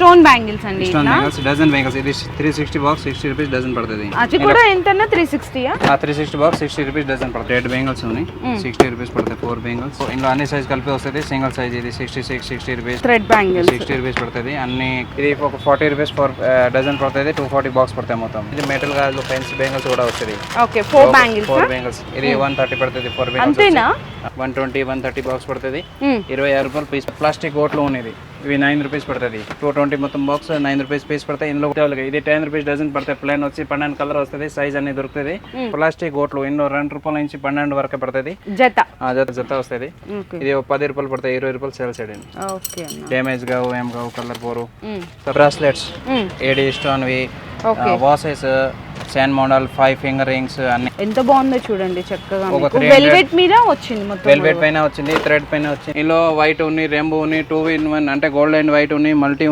Stone bangles అండి stone bangles dozen bangles. ఇది three sixty box sixty rupees dozen పడుతుంది. అది కూడా ఎంతన్నా? Three సిక్స్టీయా three sixty box sixty rupees dozen పడుతుంది. రెడ్ బెంగల్స్ ఉన్నాయి. సిక్స్టీ రూపీస్ పడతాయి ఫోర్ బెంగల్స్ ఇందులో అన్ని సైజ్ కలిపి వస్తుంది. సింగిల్ సైజ్ ఇది sixty six sixty rupees thread bangles sixty rupees పడుతుంది. అన్ని ఇది ఒక ఫార్టీ రూపీస్ ఫోర్ డజన్ పడుతుంది. టూ ఫార్టీ బాక్స్ పడతాయి మొత్తం. ఇది మెటల్ గాజు పెన్స్ బెంగల్స్ కూడా వస్తుంది. Okay four bangles four bangles ఇది వన్ థర్టీ పడుతుంది ఫోర్ బెంగల్స్ అంతేనా? One twenty one thirty box పడుతుంది. ఇరవై ఆరు రూపాయలు పీస్ ప్లాస్టిక్ ఓట్లు ఉన్నది. ఇవి నైన్ రూపీస్ పడుతుంది టూ ట్వంటీ మొత్తం బాక్స్ నైన్ రూపీస్ పీస్ పడతాయి. ఇందులో ఇది టెన్ రూపీస్ డజన్ పడతాయి. ప్లేన్ వచ్చి పన్నెండు కలర్ వస్తుంది. సైజ్ అన్ని దొరుకుతుంది. ప్లాస్టిక్ ఓట్లు ఇందులో రెండు రూపాయల నుంచి పన్నెండు వరకు పడుతుంది. జత. జత జత వస్తుంది. ఇది పది రూపాయలు పడతాయి. ఇరవై రూపాయలు సేల్ అన్న. డ్యామేజ్ కావు ఏం కావు కలర్ పోరు. బ్రాస్లెట్స్. ఏడి స్టోన్వి వాసెస్ శాన్ మోడల్ ఫైవ్ ఫింగర్ రింగ్స్ అన్ని. ఎంత బాగుందో చూడండి చక్కగా ఒక మీకు. 300 వెల్వెట్ మీద వచ్చింది మొత్తం వెల్వెట్ పైన వచ్చింది థ్రెడ్ పైన వచ్చింది. ఇందులో వైట్ ఉన్నాయి రెంబో ఉన్నాయి టూ ఇన్ వన్ అంటే గోల్డ్ అండ్ వైట్ ఉన్నాయి multi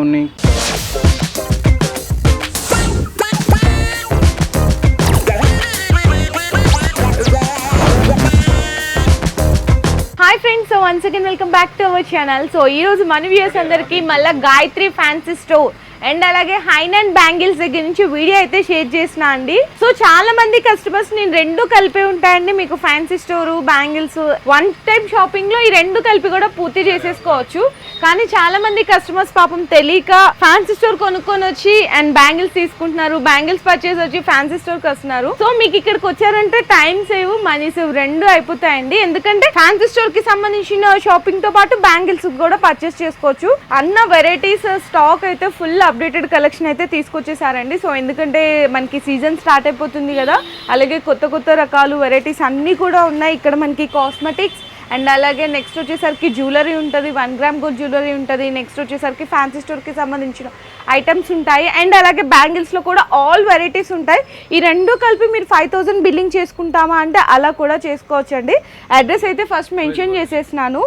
hi friends so once again welcome back to our channel so ఈ రోజు మన వ్యూస్ అందరికి మళ్ళీ గాయత్రి ఫ్యాన్సీ స్టోర్ అండ్ అలాగే హైన్ అండ్ బ్యాంగిల్స్ దగ్గర నుంచి వీడియో అయితే షేర్ చేసిన అండి. సో చాలా మంది కస్టమర్స్ నేను రెండు కలిపి ఉంటాయండి. మీకు fancy store bangles one time షాపింగ్లో ఈ రెండు కలిపి కూడా పూర్తి చేసేసుకోవచ్చు. కానీ చాలా మంది కస్టమర్స్ పాపం తెలియక ఫ్యాన్సీ స్టోర్ కొనుక్కొని వచ్చి అండ్ బ్యాంగిల్స్ తీసుకుంటున్నారు. బ్యాంగిల్స్ పర్చేస్ వచ్చి ఫ్యాన్సీ స్టోర్కి వస్తున్నారు. సో మీకు ఇక్కడికి వచ్చారంటే టైం సేవ్ మనీ సేవ్ రెండు అయిపోతాయండి. ఎందుకంటే ఫ్యాన్సీ స్టోర్కి సంబంధించిన షాపింగ్తో పాటు బ్యాంగిల్స్ కూడా పర్చేస్ చేసుకోవచ్చు. అన్న వెరైటీస్ స్టాక్ అయితే ఫుల్ అప్డేటెడ్ కలెక్షన్ అయితే తీసుకొచ్చేసారండి. సో ఎందుకంటే మనకి సీజన్ స్టార్ట్ అయిపోతుంది కదా అలాగే కొత్త కొత్త రకాలు వెరైటీస్ అన్నీ కూడా ఉన్నాయి. ఇక్కడ మనకి కాస్మెటిక్స్ అండ్ అలాగే నెక్స్ట్ వచ్చేసరికి జ్యువెలరీ ఉంటుంది వన్ గ్రామ్ గోల్డ్ జ్యువెలరీ ఉంటుంది. నెక్స్ట్ వచ్చేసరికి ఫ్యాన్సీ స్టోర్కి సంబంధించిన ఐటమ్స్ ఉంటాయి. అండ్ అలాగే బ్యాంగిల్స్లో కూడా ఆల్ వెరైటీస్ ఉంటాయి. ఈ రెండు కలిపి మీరు ఫైవ్ థౌజండ్ బిల్లింగ్ చేసుకుంటామా అంటే అలా కూడా చేసుకోవచ్చండి. అడ్రస్ అయితే ఫస్ట్ మెన్షన్ చేసేసినాను.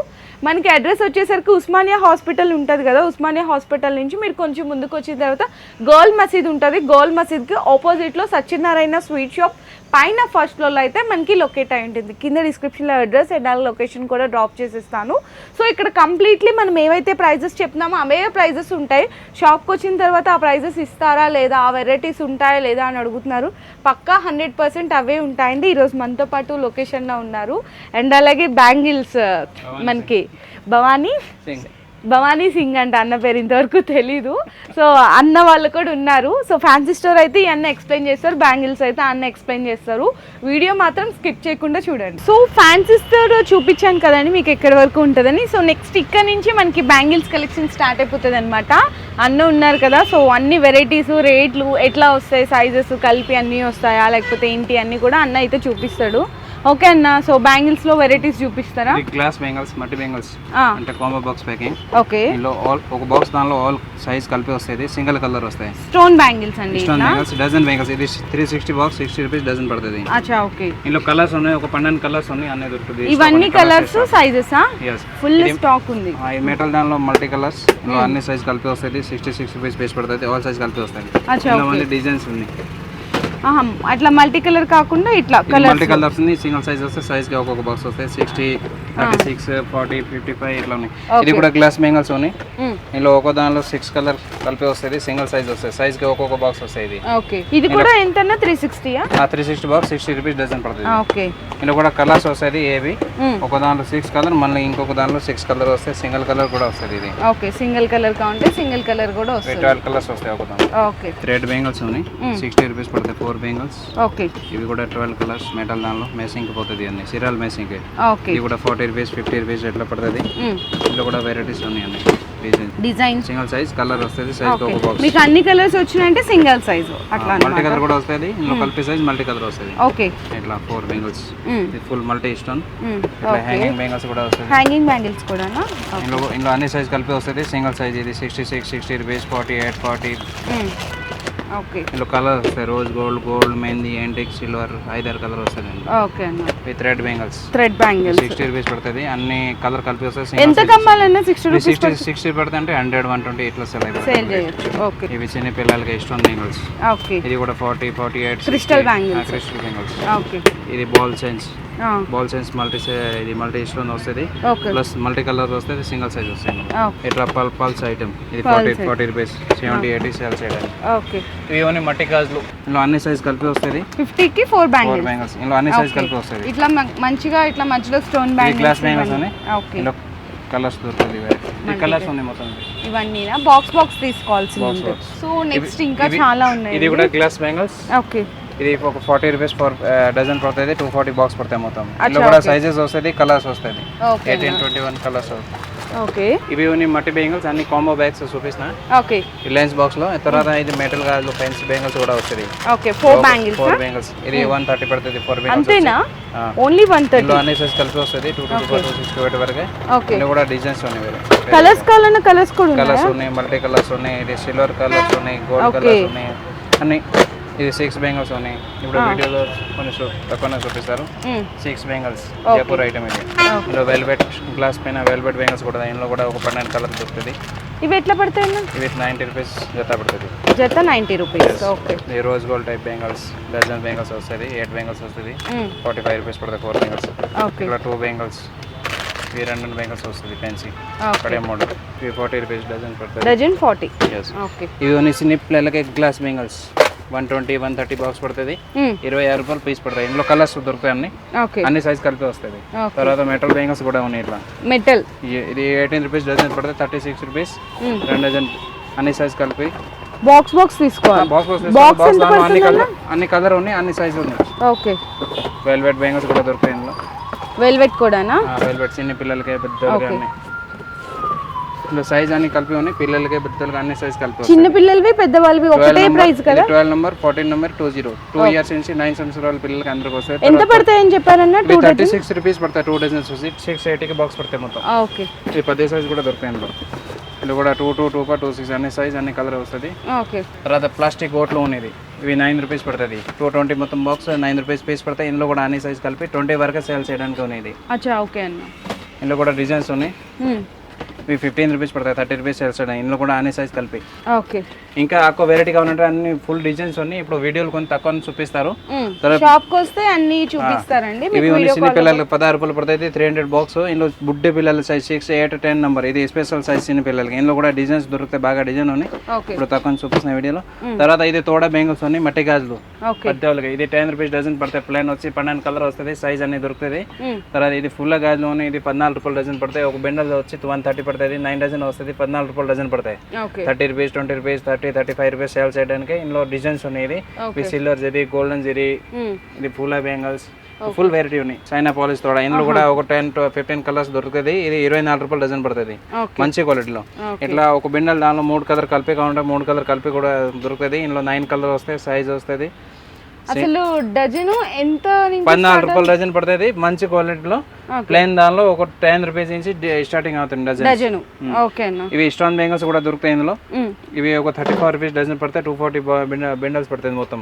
మనకి అడ్రస్ వచ్చేసరికి ఉస్మానియా హాస్పిటల్ ఉంటుంది కదా ఉస్మానియా హాస్పిటల్ నుంచి మీరు కొంచెం ముందుకు వచ్చిన తర్వాత గోల్ మసీద్ ఉంటుంది. గోల్ మసీద్కి ఆపోజిట్లో సత్యనారాయణ స్వీట్ షాప్ పైన ఫస్ట్ ఫ్లోర్లో అయితే మనకి లొకేట్ అయి ఉంటుంది. కింద డిస్క్రిప్షన్లో అడ్రస్ అండ్ లొకేషన్ కూడా డ్రాప్ చేసేస్తాను. సో ఇక్కడ కంప్లీట్లీ మనం ఏవైతే ప్రైజెస్ చెప్తున్నామో అవే ప్రైజెస్ ఉంటాయి. షాప్కి వచ్చిన తర్వాత ఆ ప్రైజెస్ ఇస్తారా లేదా ఆ వెరైటీస్ ఉంటాయా లేదా అని అడుగుతున్నారు. పక్కా హండ్రెడ్ పర్సెంట్ అవే ఉంటాయండి. ఈరోజు మనతో పాటు లొకేషన్లో ఉన్నారు. అండ్ అలాగే బ్యాంగిల్స్ మనకి భవానీ భవానీ సింగ్ అంట అన్న పేరు ఇంతవరకు తెలీదు. సో అన్న వాళ్ళు కూడా ఉన్నారు. సో ఫ్యాన్సీ స్టోర్ అయితే ఈ అన్న ఎక్స్ప్లెయిన్ చేస్తారు బ్యాంగిల్స్ అయితే అన్న ఎక్స్ప్లెయిన్ చేస్తారు. వీడియో మాత్రం స్కిప్ చేయకుండా చూడండి. సో ఫ్యాన్సీ స్టోర్ చూపించాను కదండి మీకు ఎక్కడి వరకు ఉంటుందని. సో నెక్స్ట్ ఇక్కడ నుంచి మనకి బ్యాంగిల్స్ కలెక్షన్ స్టార్ట్ అయిపోతుంది అనమాట అన్న ఉన్నారు కదా సో అన్ని వెరైటీస్ రేట్లు ఎట్లా వస్తాయి సైజెస్ కలిపి అన్నీ వస్తాయా లేకపోతే ఏంటి అన్నీ కూడా అన్న అయితే చూపిస్తాడు. ఓకే అన్న సో బ్యాంగిల్స్లో వెరైటీస్ చూపిస్తారా? గ్లాస్ బెంగల్స్ మట్టి బెంగల్స్ ఆ, అంటే కాంబో బాక్స్ ప్యాకింగ్. ఓకే. ఇందులో ఆల్ ఒక బాక్స్ దానిలో ఆల్ సైజ్ కలిపి వస్తాయి సింగిల్ కలర్ వస్తాయి. స్టోన్ బ్యాంగిల్స్ అండి స్టోన్ బెంగల్స్ డజన్ బెంగల్స్ ఇది three sixty box sixty rupees dozen పడుతుంది. అచ్చా ఓకే. ఇందులో కలర్స్ ఉన్నాయి ఒక పన్నెండు కలర్స్ ఉన్నాయి అన్ని దొరుకుతుంది ఇవన్నీ కలర్స్ సైజెస్ ఫుల్ స్టాక్ ఉంది. ఈ మెటల్ దానిలో మల్టీ కలర్స్ ఇందులో అన్ని సైజ్ కలిపి వస్తుంది సిక్స్టీ సిక్స్ రూపీస్ బేస్ పడుతుంది ఆల్ సైజ్ కలిపి వస్తాయి. డిజైన్స్ ఉన్నాయి. అట్లా మల్టీ కలర్ కాకుండా ఇట్లా కలర్ మల్టీ కలర్స్ ఉంది సింగిల్ సైజ్ వస్తే సైజ్కి ఒక్కొక్క బాక్స్ వస్తాయి. Sixty thirty six forty fifty five ఇట్లా ఉన్నాయి. ఇది కూడా గ్లాస్ బెంగల్స్ ఉన్నాయి ఇందులో ఒక్కో దానిలో సిక్స్ కలర్ కలిపి వస్తుంది సింగిల్ సైజ్ వస్తుంది. సైజ్కి ఒక్కొక్క బాక్స్ వస్తాయి ఇది. ఓకే ఇది కూడా ఎంతన్నా? త్రీ సిక్స్టీయా ఆ? Three sixty box sixty rupees dozen పడుతుంది ఓకే ఇందులో కూడా కలర్స్ వస్తాయి ఏవి ఒక దాంట్లో సిక్స్ కలర్ మళ్ళీ ఇంకొక దాంట్లో సిక్స్ కలర్ వస్తాయి. సింగిల్ కలర్ కూడా వస్తుంది ఇది. ఓకే సింగిల్ కలర్ కావాలంటే సింగిల్ కలర్ కూడా వస్తుంది. ట్వెల్వ్ కలర్స్ వస్తాయి ఒక దాంట్లో ఓకే థ్రెడ్ బెంగల్స్ ఉన్నాయి సిక్స్టీ రూపీస్ పడతాయి ఫోర్ బెంగల్స్. ఓకే. ఇవి కూడా ట్వెల్వ్ కలర్స్ మెటల్ దానిలో మేసింగ్ పోతుంది అన్ని. సిరాల్ మేసింగ్ ఓకే. ఇది కూడా ఫార్టీ రూపీస్ ఫిఫ్టీ రూపీస్ ఎట్లా పడుతుంది. ఇందులో కూడా వెరైటీస్ ఉన్నాయి అన్ని. డిజైన్ సింగిల్ సైజ్ కలర్ వస్తుంది సైజ్ ఒక బాక్స్ మీకు అన్ని కలర్స్ వచ్చినాయంటే సింగిల్ సైజు అట్లా మల్టీ కలర్ కూడా వస్తుంది ఇందులో కలిపి సైజ్ మల్టీ కలర్ వస్తుంది. ఓకే. ఇట్లా ఫోర్ బెంగల్స్ ఇది ఫుల్ మల్టీ స్టోన్. ఇట్లా హ్యాంగింగ్ బెంగల్స్ కూడా వస్తుంది. హ్యాంగింగ్ బ్యాంగిల్స్ కూడానా? ఇందులో ఇందులో అన్ని సైజ్ కలిపి వస్తుంది సింగిల్ సైజ్ ఇది sixty six sixty rupees forty eight forty ఇందులో కలర్ వస్తాయి. Rose gold gold mehndi antique silver ఐదారు కలర్ వస్తుంది ఓకే అన్న. With red bangles thread bangles. Sixty rupees పడుతుంది. అన్ని కలర్ కలిపి వస్తాయి. ఎంత కమ్మాలన్నా సిక్స్టీ రూపీస్ సిక్స్టీ సిక్స్టీ పడితే అంటే హండ్రెడ్ వన్ ట్వంటీ ఇట్లా సెల్ అయిపోతుంది. ఓకే. ఇవి చిన్న పిల్లలకి ఇష్టం బెంగల్స్ ఓకే. ఇది కూడా forty forty eight Crystal bangles. Crystal bangles okay. ఇది ball chains. Ball chains multi ఇది మల్టీ స్టోన్ వస్తుంది. ప్లస్ మల్టీ కలర్ వస్తుంది సింగిల్ సైజ్ వస్తుంది. ఇట్లా పల్ పల్స్ ఐటమ్ ఇది forty forty rupees seventy eighty sale చేయడానికి. ఓకే. ఇవి ఓన్లీ మట్టి గాజులు. ఇందులో అన్ని సైజ్ కలిపి వస్తుంది. ఫిఫ్టీకి ఫోర్ ఫోర్ బ్యాంగిల్స్ బ్యాంగిల్స్ ఇందులో అన్ని సైజ్ కలిపి వస్తుంది. ఇట్లా మంచిగా ఇట్లా మధ్యలో స్టోన్ ఇది గ్లాస్ బ్యాంగిల్స్ అని. ఓకే. ఇందులో కలర్స్ దొరుకుతుంది ఇవి. ఈ కలర్స్ ఉన్నాయి మొత్తం ఇవి. ఇవన్నీ బాక్స్ బాక్స్ తీసుకోవాల్సింది Box, ఉంటుంది. సో నెక్స్ట్ ఇంకా చాలా ఉన్నాయి ఇది కూడా గ్లాస్ బ్యాంగిల్స్ ఓకే. ఇది ఒక ఫార్టీ రూపీస్ ఫర్ డజన్ పడుతుంది టూ ఫార్టీ బాక్స్ పడతాయి మొత్తం. ఇందులో కూడా. సైజెస్ వస్తుంది కలర్స్ వస్తుంది eighteen twenty one colours okay. ఇవి ఉన్నాయి మట్టి బేంగిల్స్ అన్ని కాంబో బ్యాగ్స్ చూపిస్తున్నా. ఓకే. ఈ లెన్స్ బాక్స్లో తర్వాత ఇది మెటల్ గాజులు పెన్స్ బేంగిల్స్ కూడా వస్తుంది ఓకే ఫోర్ ఫోర్ బేంగిల్స్ ఇది వన్ థర్టీ పడుతుంది ఫోర్ బేంగిల్స్ అంతేనా? ఓన్లీ వన్ థర్టీ అన్ని సైజ్ కలిపి వస్తుంది two two four two six eight వరకు. ఓకే. కూడా డిజైన్స్ ఉన్నాయి కలర్స్ కావాలన్నా కలర్స్ కూడా ఉన్నాయా? కలర్స్ ఉన్నాయి మల్టీ కలర్స్ ఉన్నాయి ఇది సిల్వర్ కలర్స్ ఉన్నాయి గోల్డ్. కలర్స్ ఉన్నాయి అన్ని. ఇది సిక్స్ బెంగల్స్ ఉన్నాయి ఇప్పుడు వీడియోలో కొన్ని తక్కువనే చూపిస్తారు. సిక్స్ బెంగల్స్ జైపూర్ ఐటమ్ ఇది. ఇందులో వెల్వెట్ గ్లాస్ పైన వెల్వెట్ బెంగల్స్ కూడా ఇందులో కూడా ఒక పన్నెండు కలర్ దొరుకుతుంది ఇవి ఎట్లా పడతాయి ఇవి నైంటీ రూపీస్ జత పడుతుంది. జత నైంటీ రూపీస్. ఓకే. ఇది rose gold type bangles dozen bangles వస్తుంది ఎయిట్ బెంగల్స్ వస్తుంది ఫార్టీ ఫైవ్ రూపీస్ పడుతుంది ఫోర్ బెంగల్స్ ఇక్కడ టూ బెంగల్స్ ఇవి రెండు బెంగల్స్ వస్తుంది ఓకే. అక్కడే మోడల్ ఇవి ఫార్టీ రూపీస్ డజన్ పడుతుంది. Dozen forty okay. ఇవి కొన్ని చిన్న పిల్లలకి glass bangles one twenty one thirty box పడుతుంది. ఇరవై ఆరు రూపాయలు పీస్ పడతాయి ఇందులో కలర్స్ దొరుకుతాయి అన్ని. అన్ని సైజ్ కలిపి వస్తుంది. తర్వాత మెటల్ బెంగల్స్ కూడా ఉన్నాయి ఇట్లా. మెటల్ ఇది ఎయిటీన్ రూపీస్ డజన్ పడుతుంది థర్టీ సిక్స్ రూపీస్ రెండు డజన్ అన్ని సైజ్ కలిపి. బాక్స్ బాక్స్ తీసుకోవాలి. బాక్స్ బాక్స్ అన్ని? కలర్ అన్ని కలర్ ఉన్నాయి అన్ని సైజు ఉన్నాయి. ఓకే. వెల్వెట్ బెంగల్స్ కూడా దొరుకుతాయి ఇందులో. వెల్వెట్ కూడానా? వెల్వెట్ చిన్న పిల్లలకి పెద్దలకి ఇందులో సైజ్ అన్ని కలిపి ఉన్నాయి. పిల్లలకి పెద్దలకి అన్ని సైజ్ కలిపి. చిన్న పిల్లలవి పెద్దవాళ్ళవి ఒకటే ప్రైస్ కదా? Twelve number fourteen number two zero two years నుంచి నైన్ సంవత్సరాల పిల్లలకి అందరికి వస్తాయి. ఎంత పడతాయని చెప్పారన్న? టూ థర్టీ సిక్స్ రూపీస్ పడతాయి టూ డజన్స్ వచ్చి సిక్స్ ఎయిటీకి బాక్స్ పడతాయి మొత్తం. ఓకే ఇది పదే సైజ్ కూడా దొరుకుతాయి ఇందులో ఇది కూడా two two two four two six అన్ని సైజ్ అన్ని కలర్ వస్తుంది. ఓకే తర్వాత ప్లాస్టిక్ ఓట్లు ఉన్నది. ఇవి నైన్ రూపీస్ పడుతుంది. టూ ట్వంటీ మొత్తం బాక్స్ నైన్ రూపీస్ పీస్ పడతాయి. ఇందులో కూడా అన్ని సైజ్ కలిపి ట్వంటీ వరకు సేల్ చేయడానికి ఉన్నది. అచ్చా ఓకే అన్న. ఇందులో కూడా డిజైన్స్ ఉన్నాయి. మ్మ్. ఇవి ఫిఫ్టీన్ రూపీస్ పడతాయి థర్టీ రూపీస్ చేయడం ఇందులో కూడా అన్ని సైజ్ కలిపి. ఓకే. ఇంకా ఎక్కువ వెరైటీ కావాలంటే అన్ని ఫుల్ డిజైన్స్ ఉన్నాయి. ఇప్పుడు వీడియోలు కొంచెం తక్కువ చూపిస్తారు. మ్మ్. తర్వాత షాప్కి వస్తే అన్ని చూపిస్తారండి. ఇవి ఓన్లీ చిన్న పిల్లలకి పదహారు రూపాయలు పడుతుంది త్రీ హండ్రెడ్ బాక్స్ ఇందులో బుడ్డి పిల్లల size six eight ten number ఇది స్పెషల్ సైజ్ చిన్న పిల్లలకి ఇందులో కూడా డిజైన్స్ దొరుకుతాయి బాగా డిజైన్ ఉన్నాయి. ఇప్పుడు తక్కువ చూపిస్తున్న వీడియోలో. తర్వాత ఇది తోడ బెంగిల్స్ ఉన్నాయి మట్టి గాజులు. పెద్దవాళ్ళకి ఇది టెన్ రూపీస్ డజన్ పడతాయి ప్లేన్ వచ్చి పన్నెండు కలర్ వస్తుంది సైజ్ అన్ని దొరుకుతుంది. తర్వాత ఇది ఫుల్ గాజులు ఉన్నాయి ఇది పద్నాలుగు రూపాయలు డజన్ పడతాయి. ఒక బెండల్ వచ్చి వన్ థర్టీ పడుతుంది నైన్ డజన్ వస్తుంది పద్నాలుగు రూపాయలు డజన్ పడతాయి. Thirty rupees twenty rupees thirty thirty five rupees sale చేయడానికి ఇందులో డిజైన్స్ ఉన్నాయి. ఇది. సిల్వర్ జరీ గోల్డెన్ జరీ. ఇది పూల బెంగల్స్ ఫుల్ వెరైటీ ఉన్నాయి. చైనా పాలిష్ తోడ. ఇందులో కూడా ఒక టెన్ టు ఫిఫ్టీన్ కలర్స్ దొరుకుతుంది. ఇది ఇరవై నాలుగు రూపాయలు డజన్ పడుతుంది. మంచి క్వాలిటీలో. ఇట్లా ఒక బిండల్ దానిలో మూడు కలర్ కలిపి కావాలంటే మూడు కలర్ కలిపి కూడా దొరుకుతుంది. ఇందులో నైన్ కలర్ వస్తాయి సైజ్ వస్తుంది. అసలు డజను ఎంత పద్నాలుగు రూపాయలు డజన్ పడుతుంది. మంచి క్వాలిటీలో ప్లేన్ దానిలో ఒక టెన్ రూపీస్ నుంచి స్టార్టింగ్ అవుతుంది డజన్ డజను ఓకే అన్న. ఇవి స్టోన్ బెంగల్స్ కూడా దొరుకుతాయి ఇందులో. మ్మ్. ఇవి ఒక థర్టీ ఫోర్ రూపీస్ డజన్ పడతాయి టూ ఫార్టీ బిండల్స్ పడుతుంది మొత్తం.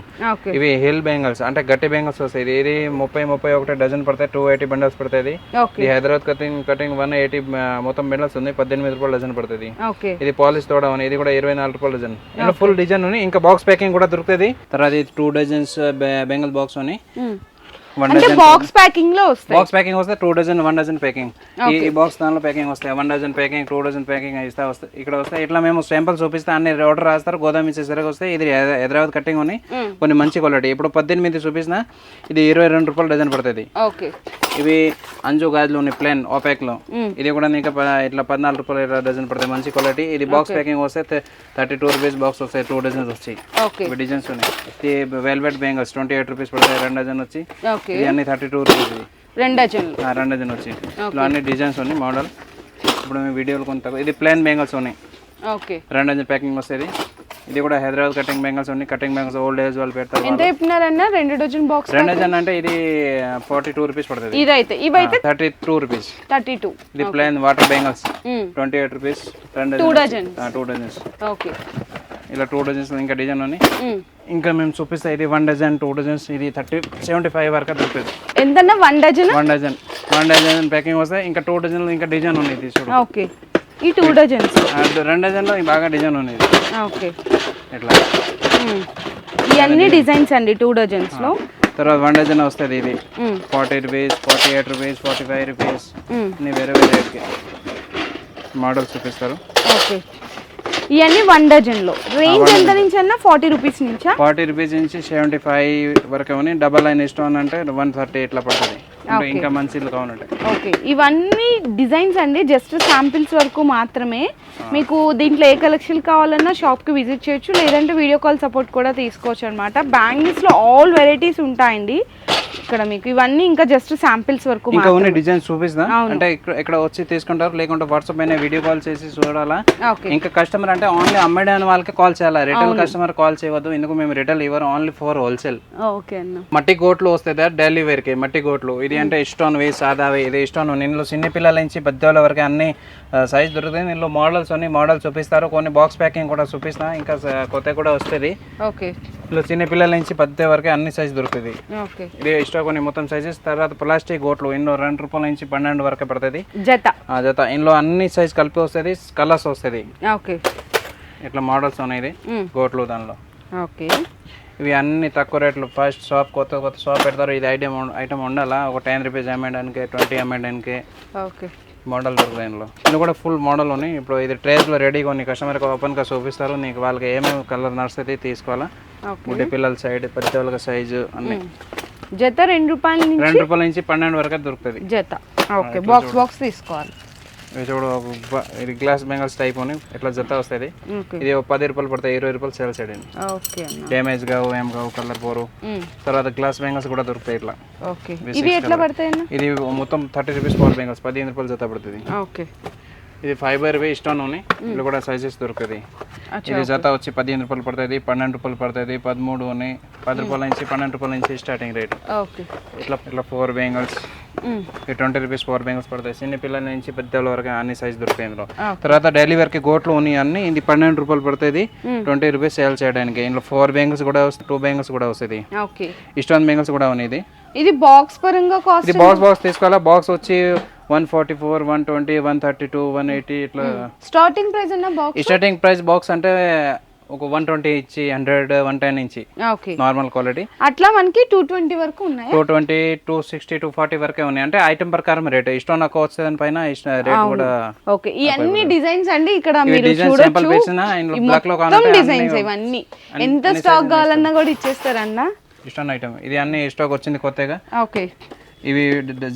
ఇవి హిల్ బెంగల్స్ అంటే గట్టి బెంగల్స్ వస్తాయి. ఇది ముప్పై ముప్పై ఒకటి డజన్ పడతాయి టూ ఎయిటీ బండల్స్ ఇది Hyderabad cutting cutting one eighty మొత్తం బండల్స్ ఉన్నాయి. పద్దెనిమిది రూపాయలు డజన్ పడుతుంది. ఇది పాలిష్ తోడ ఉంది ఇది కూడా ఇరవై నాలుగు రూపాయలు డజన్ ఫుల్ డిజైన్ ఉంది. ఇంకా బాక్స్ ప్యాకింగ్ కూడా దొరుకుతుంది. తర్వాత ఇది టూ డజన్స్ బెంగల్ బాక్స్ మ్మ్. వన్ అంటే బాక్స్ ప్యాకింగ్లో వస్తాయి. బాక్స్ ప్యాకింగ్ వస్తే two dozen one dozen packing ఈ బాక్స్ దానిలో ప్యాకింగ్ వస్తాయి. One dozen packing two dozen packing ఇస్తా వస్తాయి. ఇక్కడ వస్తాయి. ఇట్లా మేము శాంపుల్ చూపిస్తే అన్ని ఆర్డర్ రాస్తారు. గోదాం ఇచ్చేసరికి వస్తాయి ఇది హైద- హైదరాబాద్ కటింగ్ ఉన్నాయి కొన్ని మంచి క్వాలిటీ ఇప్పుడు పద్దెనిమిది చూపించిన ఇది ఇరవై రెండు రూపాయలు డజన్ పడుతుంది. ఓకే ఇవి అంజు గాజులు ఉన్నాయి ప్లేన్ ఓపాక్లో. మ్మ్. ఇది కూడా ఇంకా ఇట్లా పద్నాలుగు రూపాయలు ఇరవై డజన్ పడతాయి మంచి క్వాలిటీ ఇది బాక్స్ ప్యాకింగ్ వస్తే థర్టీ టూ రూపీస్ బాక్స్ వస్తాయి. టూ డజన్స్ వచ్చి ఇవి డిజైన్స్ ఉన్నాయి. Velvet bangles twenty eight rupees పడతాయి. రెండు డజన్ వచ్చి. ఇది అన్ని థర్టీ టూ రూపీస్ ఇది. రెండు డజన్లు. రెండు డజన్ వచ్చి ఇట్లా అన్ని డిజైన్స్ ఉన్నాయి మోడల్ ఇప్పుడు మీ వీడియోలు కొంత. ఇది ప్లేన్ బెంగల్స్ ఉన్నాయి. ఓకే. రెండు డజన్ ప్యాకింగ్ వస్తుంది ఇది కూడా హైదరాబాద్ కటింగ్ బెంగల్స్ ఉన్నాయి. కటింగ్ బెంగల్స్ ఓల్డ్ ఏజ్ వాళ్ళు పెడతారు ఎంత చెప్పినారన్న రెండు డజన్ బాక్స్ రెండు డజన్ అంటే ఇది ఫార్టీ టూ రూపీస్ పడుతుంది. ఇదైతే ఇవైతే thirty two rupees thirty two ఇది plain water bangles twenty eight rupees రెండు two dozen. Two dozens okay. ఇలా టూ డజన్స్ ఇంకా డిజైన్ ఉన్నాయి. ఇంకా మేము చూపిస్తే ఇది వన్ డజన్ టూ డజన్స్ ఇది థర్టీ సెవెంటీ ఫైవ్ వరకు దొరుకుతుంది ఎంతన్నా? One dozen one dozen one dozen packing వస్తే ఇంకా టూ డజన్ ఇంకా డిజైన్ ఉన్నాయి ఇది ఓకే ఈ టూ డజన్స్ ఆ, రెండు డజన్లో బాగా డిజైన్ ఉన్నాయి ఓకే ఇట్లా ఇవన్నీ డిజైన్స్ అండి టూ డజన్స్లో? తర్వాత వన్ డజన్ వస్తుంది ఇది. Forty rupees forty eight rupees forty five rupees వేరే వేరే మోడల్స్ చూపిస్తారు. ఓకే ఇవన్నీ వన్ డజన్లో రేంజ్ ఎంత నుంచి అన్న ఫార్టీ రూపీస్ నుంచా? ఫార్టీ రూపీస్ నుంచి సెవెంటీ ఫైవ్ వరకు ఉన్నాయి డబల్ లైన్ స్టోన్ అంటే వన్ థర్టీ ఇట్లా పడుతుంది. ఇంకా మంచి ఓకే ఇవన్నీ డిజైన్స్ అండి జస్ట్ శాంపిల్స్ వరకు మాత్రమే. మీకు దీంట్లో ఏ కలెక్షన్ కావాలన్నా షాప్కి విజిట్ చేయొచ్చు లేదంటే వీడియో కాల్ సపోర్ట్ కూడా తీసుకోవచ్చు అనమాట బ్యాంగిల్స్లో ఆల్ వెరైటీస్ ఉంటాయండి. ఇక్కడ మీకు. ఇవన్నీ ఇంకా జస్ట్ శాంపిల్స్ వరకు ఇంకా. ఉన్న డిజైన్స్ చూపిస్తా. అంటే ఇక్కడ వచ్చి తీసుకుంటారు లేకుంటే వాట్సాప్ పైన వీడియో కాల్ చేసి చూడాలా? ఇంకా కస్టమర్ అంటే ఓన్లీ అమ్మడానికి వాళ్ళకి కాల్ చేయాలి? రిటైల్ కస్టమర్ కాల్ చేయవద్దు. ఎందుకు మేము రిటైల్ ఇవ్వరు ఓన్లీ ఫర్ హోల్సేల్ ఓకే అన్న. మట్టి గోట్లు వస్తాయి డైలీ వేర్కి మట్టి గోట్లు. ఇది అంటే ఇష్టం వే సాదావి ఇది ఇష్టం ఇందులో చిన్న పిల్లల నుంచి పెద్దవాళ్ళ వరకు అన్ని సైజ్ దొరుకుతాయి. ఇందులో మోడల్స్ అన్ని మోడల్స్ చూపిస్తారు. కొన్ని బాక్స్ ప్యాకింగ్ కూడా చూపిస్తా ఇంకా కొత్త కూడా వస్తుంది. ఓకే. ఇందులో చిన్న పిల్లల నుంచి పెద్ద వరకు అన్ని సైజ్ దొరుకుతుంది ఓకే. ఇది ఇష్టం కొన్ని మొత్తం సైజెస్ తర్వాత ప్లాస్టిక్ గోట్లు ఇందులో రెండు రూపాయల నుంచి పన్నెండు వరకు పడుతుంది. జత. జత. ఇందులో అన్ని సైజ్ కలిపి వస్తుంది కలర్స్ వస్తుంది. ఓకే. ఇట్లా మోడల్స్ ఉన్నాయి? ఇది. గోట్లు దానిలో. ఓకే. ఇవి అన్ని తక్కువ రేట్లు. ఫస్ట్ షాప్ కొత్త కొత్త షాప్ పెడతారు. ఇది ఐటమ్ ఐటమ్ ఉండాలా? ఒక టెన్ రూపీస్ అమ్మేయడానికి ట్వంటీ అమ్మేయడానికి ఓకే. మోడల్ దొరుకుతాయి ఇందులో. ఇందులో కూడా ఫుల్ మోడల్ ఉన్నాయి. ఇప్పుడు ఇది ట్రేస్లో రెడీగా ఉన్నాయి కస్టమర్కి ఓపెన్గా చూపిస్తారు. నీకు వాళ్ళకి ఏమేమి కలర్ నడుస్తుంది తీసుకోవాలా? గుడ్డి పిల్లల సైడ్ పెద్ద వాళ్ళకి సైజు అన్ని జత రెండు రూపాయల నుంచి రెండు రూపాయల నుంచి పన్నెండు వరకు దొరుకుతుంది. జత. ఓకే బాక్స్ బాక్స్ తీసుకోవాలి. చూడు ఇది గ్లాస్ బెంగల్స్ టైప్ ఉన్నాయి ఇట్లా జత వస్తుంది. ఇది పది రూపాయలు పడతాయి ఇరవై రూపాయలు సేల్ సైడ్ అండి డ్యామేజ్ కావు ఏం కావు కలర్ పోరు. తర్వాత గ్లాస్ బెంగల్స్ కూడా దొరుకుతాయి ఇట్లా. ఓకే. ఇవి ఎట్లా పడతాయి ఇది మొత్తం థర్టీ రూపీస్ పవర్ బెంగల్స్ పదిహేను రూపాయలు జత పడుతుంది. ఓకే. ఇది ఫైబర్ వే ఇష్టం ఉన్నాయి ఇందులో కూడా సైజెస్ దొరుకుతుంది ఇది జత వచ్చి పదిహేను రూపాయలు పడుతుంది పన్నెండు రూపాయలు పడుతుంది పదమూడు ఉన్నాయి పది రూపాయల నుంచి పన్నెండు రూపాయల నుంచి స్టార్టింగ్ రేట్ ఇట్లా ఇట్లా four bangles twenty rupees four bangles పడతాయి. చిన్న పిల్లల నుంచి పెద్దల వరకు అన్ని సైజ్ దొరుకుతాయి ఇందులో. తర్వాత డైలీ వరకు గోట్లు ఉన్నాయి అన్ని ఇది పన్నెండు రూపాయలు పడుతుంది. ట్వంటీ రూపీస్ సేల్ చేయడానికి. ఇందులో ఫోర్ బెంగల్స్ కూడా వస్తుంది టూ బెంగల్స్ కూడా వస్తుంది. ఇష్టం బెంగల్స్ కూడా ఉన్నాయి ఇది. బాక్స్ పరంగా బాక్స్ బాక్స్ తీసుకోవాలా? బాక్స్ వచ్చి one forty four one twenty one thirty two one eighty ఇట్లా. Starting price box starting price box అంటే ఒక వన్ ట్వంటీ ఇచ్చి హండ్రెడ్ వన్ టెన్ ఇంచి ఓకే. నార్మల్ క్వాలిటీ అట్లా మనకి టూ ట్వంటీ వరకు ఉన్నాయి? Two twenty two sixty two forty వరకే ఉన్నాయి. అంటే ఐటమ్ ప్రకారం రేట్ ఇష్టం నాకు వచ్చేదాని పైన రేట్ కూడా ఓకే. ఈ అన్ని డిజైన్స్ అండి ఇక్కడ మీరు చూడొచ్చు. డిజైన్స్ ఇవన్నీ. ఎంత స్టాక్ కావాలన్నా కూడా ఇచ్చేస్తారన్న ఇష్టం ఐటమ్ ఇది అన్ని స్టాక్ వచ్చింది కొత్తగా. ఓకే. ఇవి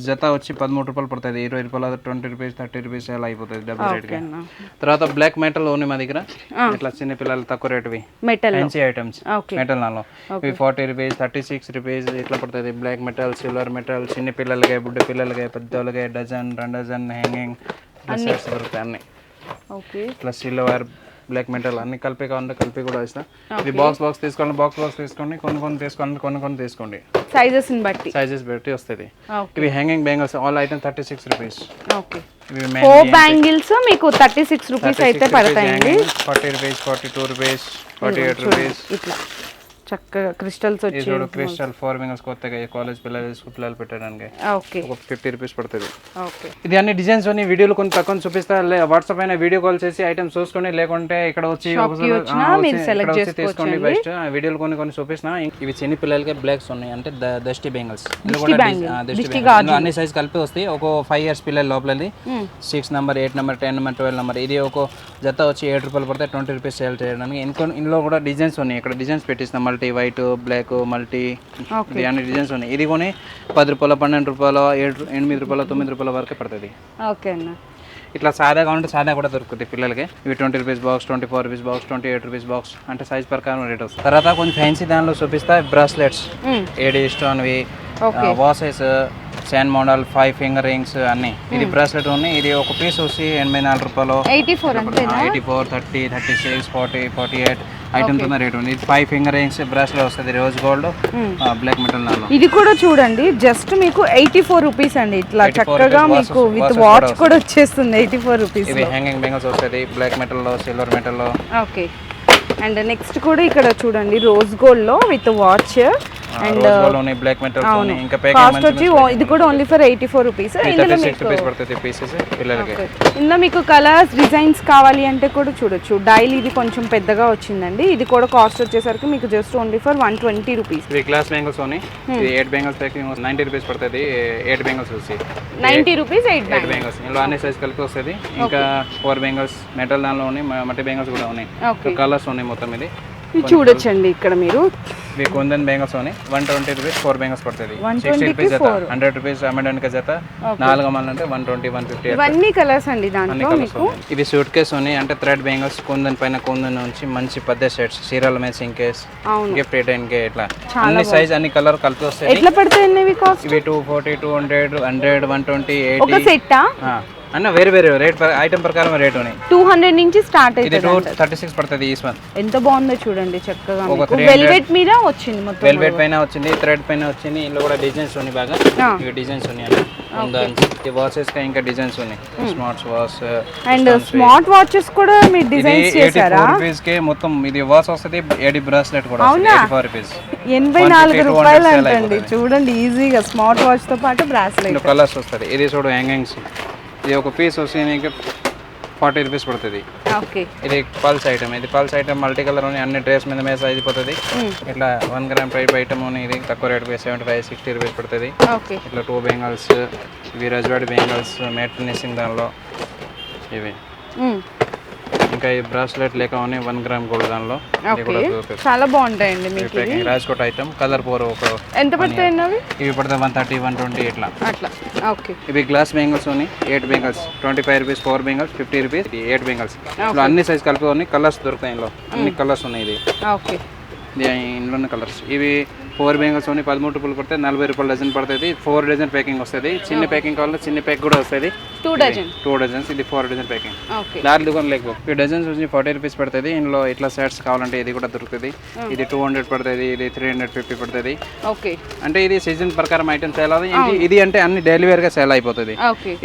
జత వచ్చి పదమూడు రూపాయలు పడుతుంది ఇరవై రూపాయలు ట్వంటీ రూపీస్ థర్టీ రూపీస్ అలా అయిపోతుంది డబ్బుల్ అన్న. తర్వాత బ్లాక్ మెటల్ ఉన్నాయి మా దగ్గర. ఇట్లా చిన్న పిల్లలు తక్కువ రేటువి మెటల్ ఫ్యాన్సీ ఐటమ్స్ మెటల్ నాలో. ఇవి forty rupees thirty six rupees ఇట్లా పడుతుంది బ్లాక్ మెటల్ సిల్వర్ మెటల్ చిన్న పిల్లలకి బుడ్డ పిల్లలకి పెద్దోళ్ళకి డజన్ రెండు డజన్ హ్యాంగింగ్ దొరుకుతాయి అన్ని. ఇట్లా సిల్వర్ బ్లాక్ మెటల్ అన్ని కలిపి కావాలంటే కలిపి కూడా ఇస్తా ఇది బాక్స్ బాక్స్ తీసుకోండి బాక్స్ బాక్స్ తీసుకోండి కొన్ని కొన్ని తీసుకోండి కొన్ని కొన్ని తీసుకోండి. సైజెస్ని బట్టి. సైజెస్ పెట్టి వస్తుంది. ఇవి hanging bangles all item thirty six rupees okay four bangles మీకు థర్టీ సిక్స్ రూపీస్ అయితే పడతాయండి. Forty rupees forty two rupees forty eight rupees ఇట్లా చక్కగా క్రిస్టల్స్ వచ్చి చూడు క్రిస్టల్ ఫోర్ బెంగల్స్ కొత్తగా కాలేజ్ పిల్లలు స్కూల్ పిల్లలు పెట్టడానికి. ఓకే. ఒక ఫిఫ్టీ రూపీస్ పడుతుంది. ఓకే. ఇది అన్ని డిజైన్స్ అన్ని వీడియోలు కొంత తక్కువ చూపిస్తా వాట్సాప్ అయినా వీడియో కాల్ చేసి ఐటమ్ చూసుకొని లేకుంటే ఇక్కడ వచ్చి. తీసుకోండి బెస్ట్ వీడియోలు కొన్ని కొన్ని చూపిస్తున్నా ఇవి చిన్న పిల్లలకి బ్లాక్స్ ఉన్నాయి అంటే దష్టి బెంగల్స్ అన్ని సైజ్ కలిపి వస్తాయి. ఒక ఫైవ్ ఇయర్స్ పిల్లల లోపలది. Six number eight number ten number twelve number ఇది ఒక జత వచ్చి ఏడు రూపాయలు పడితే ట్వంటీ రూపీస్ సేల్ చేయడానికి. ఇంకో ఇందులో కూడా డిజైన్స్ ఉన్నాయి. ఇక్కడ డిజైన్స్ పెట్టిస్తాం. మల్టీ వైట్ బ్లాక్ మల్టీ అన్ని డిజైన్స్ ఉన్నాయి. ఇది కొని పది రూపాయలు పన్నెండు రూపాయలు ఏడు ఎనిమిది రూపాయలు తొమ్మిది రూపాయల వరకు పడుతుంది. ఓకే అన్న. ఇట్లా సాదా కావాలంటే సాదా కూడా దొరుకుతుంది పిల్లలకి. ఇవి twenty rupees box twenty four rupees box twenty eight rupees box అంటే సైజ్ ప్రకారం రేట్ వస్తుంది. తర్వాత కొంచెం ఫ్యాన్సీ దానిలో చూపిస్తా బ్రాస్లెట్స్. ఏడి స్టోన్వి. వాసెస్ శాన్ మోడల్ ఫైవ్ ఫింగర్ రింగ్స్ అన్ని. ఇది బ్రాస్లెట్ ఉన్నాయి ఇది ఒక పీస్ వచ్చి ఎనభై నాలుగు రూపాయలు. ఎయిటీ ఫోర్ అంతేనా? Eighty four thirty thirty six forty forty eight items ఉన్న రేట్ ఉంది. ఇది ఫైవ్ ఫింగర్ రింగ్స్ బ్రాస్లెట్ వస్తుంది. రోజ్ గోల్డ్ బ్లాక్ మెటల్ నాలో ఇది కూడా చూడండి జస్ట్ మీకు ఎయిటీ ఫోర్ రూపీస్ అండి. ఇట్లా 84 చక్కగా మీకు విత్ వాచ్ కూడా వచ్చేస్తుంది ఎయిటీ ఫోర్ రూపీస్ ఇవి హ్యాంగింగ్ బెంగల్స్ వస్తుంది బ్లాక్ మెటల్లో సిల్వర్ మెటల్లో ఓకే అండ్ నెక్స్ట్ కూడా ఇక్కడ చూడండి రోజ్ గోల్డ్లో విత్ వాచ్ ఉన్నాయి బ్లాక్ ఉన్నాయి ఇంకా కాస్ట్ వచ్చి ఇది కూడా only for eighty four rupees ఇందులో మీకు ఇందులో మీకు కలర్స్ డిజైన్స్ కావాలి అంటే కూడా చూడొచ్చు. డైలీ ఇది కొంచెం పెద్దగా వచ్చిందండి. ఇది కూడా కాస్ట్ వచ్చేసరికి మీకు just only for one twenty rupees ఇవి గ్లాస్ బెంగల్స్ ఉన్నాయి ఇది eight bangles packing ninety rupees పడుతుంది. ఎయిట్ బెంగల్స్ వచ్చి నైంటీ రూపీస్ ఎయిట్ బెంగల్స్ ఇందులో అన్ని సైజ్ కలిపి వస్తుంది. ఇంకా ఫోర్ బెంగల్స్ మెటల్ దానిలో ఉన్నాయి మట్టి బెంగల్స్ కూడా ఉన్నాయి. కలర్స్ ఉన్నాయి మొత్తం ఇది. ఇది చూడొచ్చండి ఇక్కడ మీరు. ఇవి కొందన్ బెంగల్స్ ఉన్నాయి one twenty rupees four bangles పడుతుంది. 120 సిక్స్టీ రూపీస్ జత. హండ్రెడ్ రూపీస్ అమ్మడానికి జత. నాలుగు అమ్మాలంటే వన్ ట్వంటీ వన్ ఫిఫ్టీ ఇవన్నీ కలర్స్ అండి అన్ని దాంట్లో మీకు? ఇవి సూట్ కేస్ ఉన్నాయి అంటే థ్రెడ్ బెంగల్స్ కుందన్ పైన కుందన్ నుంచి మంచి పెద్ద షర్ట్స్ చీరల మ్యాచింగ్ కేస్ గిఫ్ట్ రిటర్న్కి ఇట్లా. అన్ని సైజ్ అన్ని కలర్ కలిపి వస్తాయి. ఎట్లా పడతాయండి ఇవి two forty two hundred hundred one twenty eighty సెట్టా అన్న వేరే వేరే రేట్ ఐటమ్ ప్రకారం రేట్ ఉన్నాయి టూ హండ్రెడ్ నుంచి స్టార్ట్ అవుతుంది టూ థర్టీ సిక్స్ పడుతుంది ఈ వన్ ఎంత బాగుందో చూడండి చక్కగా ఒక మీకు. 300 వెల్వెట్ మీద వచ్చింది మొత్తం వెల్వెట్ పైన వచ్చింది థ్రెడ్ పైన వచ్చింది ఇందులో కూడా డిజైన్స్ ఉన్నాయి బాగా. ఇవి డిజైన్స్ ఉన్నాయి అన్న. వాచెస్కి ఇంకా డిజైన్స్ ఉన్నాయి. Smart watch and smart watches కూడా మీరు ఇది డిజైన్స్ చేశారా? రూపీస్కి మొత్తం ఇది వాచ్ వస్తుంది ఏడి బ్రాస్లెట్ కూడా ఫోర్ రూపీస్ ఎనభై 150, నాలుగు 200 రూపాయలు అంటండి. చూడండి ఈజీగా స్మార్ట్ వాచ్తో పాటు బ్రాస్లెట్ కలర్స్ వస్తుంది. ఇది చూడు హ్యాంగింగ్స్ ఇది ఒక పీస్ వస్తుంది ఫార్టీ రూపీస్ పడుతుంది. ఓకే. ఇది పల్స్ ఐటమ్ ఇది పల్స్ ఐటమ్ మల్టీ కలర్ ఉన్నాయి అన్ని డ్రెస్ మీద మీద అయిపోతుంది ఇట్లా వన్ గ్రామ్ టైప్ ఐటమ్ ఇది తక్కువ rate seventy five sixty rupees పడుతుంది. ఇట్లా టూ బెంగల్స్ ఇవి రజ్వాడి బెంగల్స్ మ్యాట్ ఫినిషింగ్ దానిలో ఇవి. ఇంకా ఈ బ్రాస్లెట్ లేక ఉన్నాయి వన్ గ్రామ్ గోల్డ్ దానిలో చాలా బాగుంటాయండి మీకు రాజ్కోట్ ఐటమ్ కలర్ ఫోర్ ఒక ఎంత పడతాయండి అవి? ఇవి పడితే వన్ థర్టీ వన్ ట్వంటీ ఇట్లా. అట్లా. ఓకే. ఇవి గ్లాస్ బెంగల్స్ ఉన్నాయి eight bangles. Twenty five rupees four bangles fifty rupees eight bangles. ఇందులో అన్ని సైజ్ కలిపి ఉన్నాయి కలర్స్ దొరుకుతాయి ఇందులో. అన్ని కలర్స్ ఉన్నాయి ఇది. ఓకే. ఇది ఇందులోనే కలర్స్. ఇవి ఫోర్ బెంగల్స్ ఉన్నాయి పదమూడు రూపాయలు పడితే నలభై రూపాయలు డజన్ పడుతుంది. ఫోర్ డజన్ ప్యాకింగ్ వస్తుంది. చిన్న ప్యాకింగ్ కావాలంటే చిన్న ప్యాక్ కూడా వస్తుంది. టూ డజన్ టూ డజన్స్ ఇది ఫోర్ డజన్ ప్యాకింగ్ ఈ డజన్స్ వచ్చి ఫార్టీ రూపీస్ పడుతుంది. ఇందులో ఇట్లా సెట్స్ కావాలంటే ఇది కూడా దొరుకుతుంది. ఇది టూ హండ్రెడ్ పడుతుంది. ఇది త్రీ హండ్రెడ్ ఫిఫ్టీ పడుతుంది. ఓకే అంటే ఇది సీజన్ ప్రకారం ఐటమ్ సేల్ అవుతుంది ఇది- అంటే అన్ని డైలీ వేర్గా సేల్ అయిపోతుంది.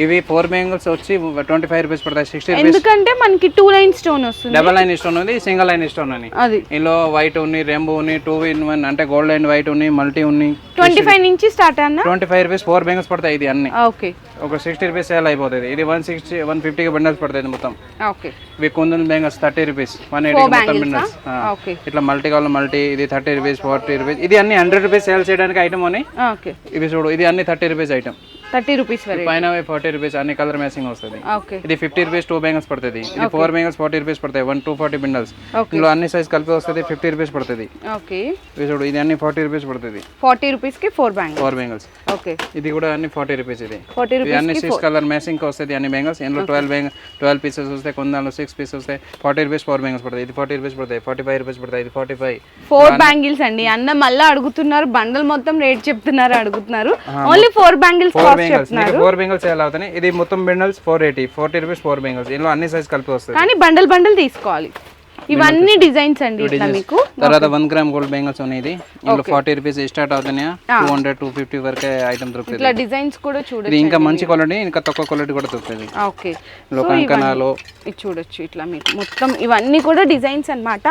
ఇవి ఫోర్ బెంగల్స్ వచ్చి ట్వంటీ ఫైవ్ రూపీస్ పడతాయి. సిక్స్టీ రూపీస్ ఎందుకంటే మనకి టూ లైన్ స్టోన్ వస్తుంది. డబల్ లైన్ స్టోన్ ఉంది సింగిల్ లైన్ స్టోన్ ఉంది అది. ఇందులో వైట్ ఉంది రెంబో ఉంది టూ ఇన్ వన్ అంటే గోల్డ్ అండ్ వైట్ ఉంది మల్టీ ఉంది ట్వంటీ ఫైవ్ నుంచి స్టార్ట్ అన్న? Twenty five rupees four bangles పడతాయి ఇది అన్ని. ఓకే ఒక సిక్స్టీ రూపీస్ సేల్ అయిపోతుంది. ఇది వన్ సిక్స్టీ వన్ ఫిఫ్టీకి బండల్స్ పడుతుంది మొత్తం. ఓకే ఇవి kundan bangles thirty rupees one eighty మొత్తం బండల్స్ ఓకే ఇట్లా మల్టీ కావాలి మల్టీ ఇది థర్టీ రూపీస్ ఫార్టీ రూపీస్ ఇది అన్ని హండ్రెడ్ రూపీస్ సేల్ చేయడానికి ఐటమ్ అని ఓకే ఇవి చూడు ఇది అన్ని thirty rupees item thirty rupees పైన ఫార్టీ రూపీస్ అన్ని కలర్ మ్యాచింగ్ వస్తుంది. ఓకే. ఇది ఫిఫ్టీ రూపీస్ టూ బెంగల్స్ పడుతుంది. ఇది ఫోర్ బెంగల్స్ ఫార్టీ రూపీస్ పడతాయి. One two forty bundles. ఇందులో అన్ని సైజ్ కలిపి వస్తుంది ఫిఫ్టీ రూపీస్ పడుతుంది. ఓకే. చూడు ఇది అన్ని ఫార్టీ రూపీస్ పడుతుంది. ఫార్టీ రూపీస్కి four bang four bangles okay. ఇది కూడా అన్ని ఫార్టీ రూపీస్ ఇది. ఫార్టీ ఇవి అన్ని సిక్స్ కలర్ మ్యాచింగ్ వస్తుంది అన్ని బెంగల్స్ ఇందులో ట్వెల్వ్ బెంగ ట్వెల్వ్ పీసెస్ వస్తాయి కొందాలో సిక్స్ పీసెస్ వస్తాయి. ఫార్టీ రూపీస్ ఫోర్ బెంగల్స్ పడతాయి. ఇది ఫార్టీ రూపీస్ పడతాయి ఫార్టీ ఫైవ్ రూపీస్ పడతాయి ఇది ఫార్టీ ఫైవ్ ఫోర్ బ్యాంగిల్స్ అండి. అన్న మళ్ళీ అడుగుతున్నారు బండల్ మొత్తం రేట్ చెప్తున్నారు అడుగుతున్నారు. Only four bangles bangles four bangles ఎలా అవుతాయి ఇది మొత్తం bundles four eighty forty rupees four bangles ఇందులో అన్ని సైజ్ కలిపి వస్తుంది కానీ బండల్ బండల్ తీసుకోవాలి. ఇవన్నీ డిజైన్స్ అండి ఇట్లా మీకు తర్వాత వన్ గ్రామ్ గోల్డ్ బెంగల్స్ ఉన్నాయి ఇది. ఇందులో ఫార్టీ రూపీస్ స్టార్ట్ అవుతున్నాయా? టూ హండ్రెడ్ టూ ఫిఫ్టీ వరకే ఐటమ్ దొరుకుతుంది. ఇట్లా డిజైన్స్ కూడా చూడొచ్చు ఇంకా మంచి క్వాలిటీ ఇంకా తక్కువ క్వాలిటీ కూడా దొరుకుతుంది. ఓకే ఇందులో కంకణాలు ఇది చూడొచ్చు ఇట్లా మీకు. మొత్తం ఇవన్నీ కూడా డిజైన్స్ అన్నమాట.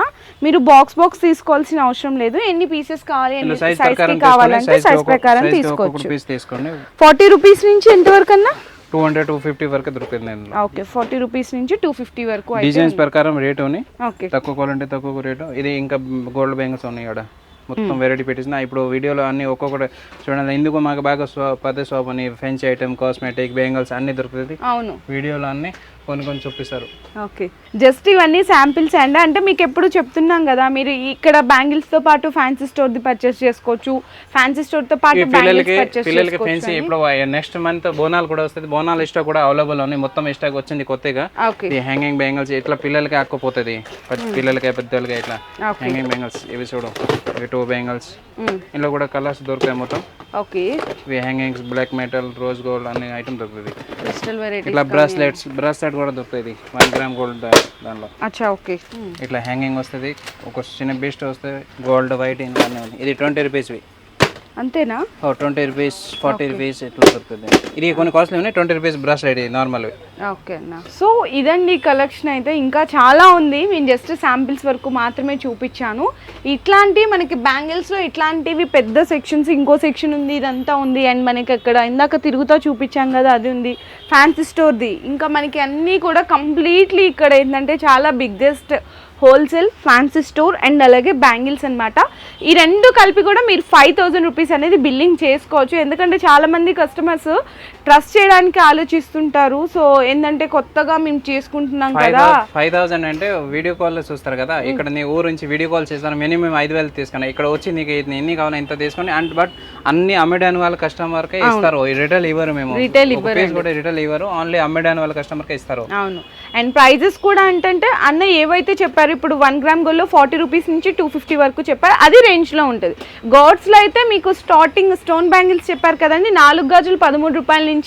మీరు బాక్స్ బాక్స్ తీసుకోవాల్సిన అవసరం లేదు. ఎన్ని పీసెస్ కావాలి ఎన్ని సైజ్ కావాలంటే సైజ్ ప్రకారం తీసుకోవచ్చు. ఫార్టీ రూపీస్ నుంచి ఎంత వరకు అన్నా టూ హండ్రెడ్ టూ ఫిఫ్టీ వరకు దొరుకుతుంది ఓకే ఫార్టీ రూపీస్ నుంచి టూ ఫిఫ్టీ వరకు డిజైన్స్ ప్రకారం రేట్ ఉన్నాయి ఓకే. తక్కువ క్వాలిటీ తక్కువ రేటు ఇది ఇంకా గోల్డ్ బ్యాంగిల్స్ ఉన్నాయి ఇక్కడ మొత్తం వెరైటీ పెట్టేసిన. ఇప్పుడు వీడియోలో అన్ని ఒక్కొక్కటి చూడండి ఎందుకు మాకు బాగా పదే షాప్ అని ఫెన్స్ ఐటమ్ కాస్మెటిక్ బెంగల్స్ అన్ని దొరుకుతుంది అవును. వీడియోలో అన్ని కొన్ని కొన్ని చూపిస్తారు ఓకే. జస్ట్ ఇవన్నీ శాంపిల్స్ అండి అంటే మీకు ఎప్పుడు చెప్తున్నాం కదా మీరు ఇక్కడ బ్యాంగిల్స్తో పాటు ఫ్యాన్సీ స్టోర్ ది పర్చేస్ చేసుకోవచ్చు. ఫ్యాన్సీ స్టోర్తో పాటు పిల్లలకి బ్యాంగిల్స్ పిల్లలకి ఫెన్సీ ఇప్పుడు నెక్స్ట్ మంత్ బోనాలు కూడా వస్తుంది బోనాలు ఇష్టం కూడా అవైలబుల్ ఉన్నాయి. మొత్తం ఇష్టం వచ్చింది కొత్తగా. హ్యాంగింగ్ బెంగల్స్ ఇట్లా పిల్లలకి ఆక్కుపోతుంది. పిల్లలకి పెద్దలకి ఇట్లా. హ్యాంగింగ్ బెంగల్స్ ఇవి చూడు. ఇవి టూ బెంగల్స్ మ్మ్. ఇందులో కూడా కలర్స్ దొరుకుతాయి మొత్తం. ఓకే ఇవి hangings black metal rose gold అనే ఐటమ్ దొరుకుతుంది క్రిస్టల్ వెరైటీ ఇట్లా బ్రాస్లెట్స్ బ్రాస్లెట్ కూడా దొరుకుతుంది వన్ గ్రామ్ గోల్డ్ దానిలో. అచ్చా ఓకే ఇట్లా హ్యాంగింగ్ వస్తుంది. ఒక చిన్న బీస్ట్ వస్తుంది. గోల్డ్ వైట్ ఇది ట్వంటీ రూపీస్వి అంతేనా? ట్వంటీ రూపీస్ ఫార్టీ రూపీస్ ఇట్లా దొరుకుతుంది. ఇది కొన్ని కాస్ట్లీ ఉన్నాయి ట్వంటీ రూపీస్ బ్రాస్లెట్ ఇది నార్మల్. ఓకే అన్న. సో ఇదండి కలెక్షన్ అయితే. ఇంకా చాలా ఉంది. నేను జస్ట్ శాంపిల్స్ వరకు మాత్రమే చూపించాను. ఇట్లాంటి మనకి బ్యాంగిల్స్లో ఇట్లాంటివి పెద్ద సెక్షన్స్ ఇంకో సెక్షన్ ఉంది ఇదంతా ఉంది. అండ్ మనకి అక్కడ ఇందాక తిరుగుతా చూపించాం కదా అది ఉంది. ఫ్యాన్సీ స్టోర్ది. ఇంకా మనకి అన్నీ కూడా కంప్లీట్లీ ఇక్కడ ఏంటంటే చాలా biggest wholesale fancy store and అలాగే బ్యాంగిల్స్ అనమాట ఈ రెండు కలిపి కూడా మీరు ఫైవ్ థౌజండ్ రూపీస్ అనేది బిల్లింగ్ చేసుకోవచ్చు. ఎందుకంటే చాలామంది కస్టమర్స్ ట్రస్ట్ చేయడానికి ఆలోచిస్తుంటారు. సో ఏంటంటే కొత్తగా మేము చేసుకుంటున్నాం కదా. ఫైవ్ థౌసండ్ అంటే వీడియో కాల్లో చూస్తారు కదా. ఇక్కడ నీ ఊరు నుంచి వీడియో కాల్ చేస్తాను మినిమం ఐదు వేలు తీసుకున్నా. ఇక్కడ వచ్చి నీకు ఎన్ని కావాలో ఇంత తీసుకొని అండ్ బట్ అన్ని అమ్మడానికి వాళ్ళ కస్టమర్ కే ఇస్తారు. రిటైల్ ఇవ్వరు మేము. ఒక piece కూడా రిటైల్ ఇవ్వరు. ఓన్లీ అమ్మడానికి వాళ్ళ కస్టమర్ కే ఇస్తారు. అవును. అండ్ ప్రైజెస్ కూడా ఏంటంటే అన్న ఏవైతే చెప్పారు ఇప్పుడు వన్ గ్రామ్ గోల్డ్లో ఫార్టీ రూపీస్ నుంచి టూ ఫిఫ్టీ వరకు చెప్పారు. అది రేంజ్లో ఉంటుంది. గోడ్స్లో అయితే మీకు స్టార్టింగ్ స్టోన్ బ్యాంగిల్స్ చెప్పారు కదండి. నాలుగు గాజులు పదమూడు రూపాయల నుంచి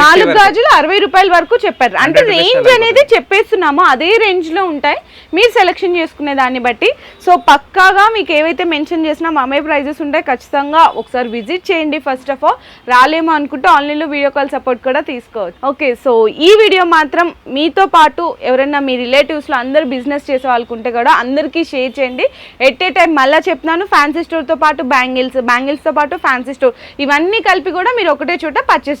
నాలుగు గాజులు అరవై రూపాయల వరకు చెప్పారు. అంటే రేంజ్ అనేది చెప్పేస్తున్నామో. అదే రేంజ్లో ఉంటాయి. మీరు సెలెక్షన్ చేసుకునే దాన్ని బట్టి. సో పక్కాగా మీకు ఏవైతే మెన్షన్ చేసినా అమ్మే ప్రైజెస్ ఉంటాయి. ఖచ్చితంగా ఒకసారి విజిట్ చేయండి ఫస్ట్ ఆఫ్ ఆల్ రాలేమో అనుకుంటే ఆన్లైన్లో వీడియో కాల్ సపోర్ట్ కూడా తీసుకోవచ్చు. ఓకే సో ఈ వీడియో మాత్రం మీతో పాటు ఎవరైనా మీ రిలేటివ్స్లో అందరు బిజినెస్ చేసే వాళ్ళకుంటే కూడా అందరికీ షేర్ చేయండి. ఎట్ ఏ టైం మళ్ళీ చెప్తున్నాను ఫ్యాన్సీ స్టోర్తో పాటు బ్యాంగిల్స్ బ్యాంగిల్స్తో పాటు ఫ్యాన్సీ స్టోర్ ఇవన్నీ కలిపి కూడా మీరు ఒకటే చోట పర్చేస్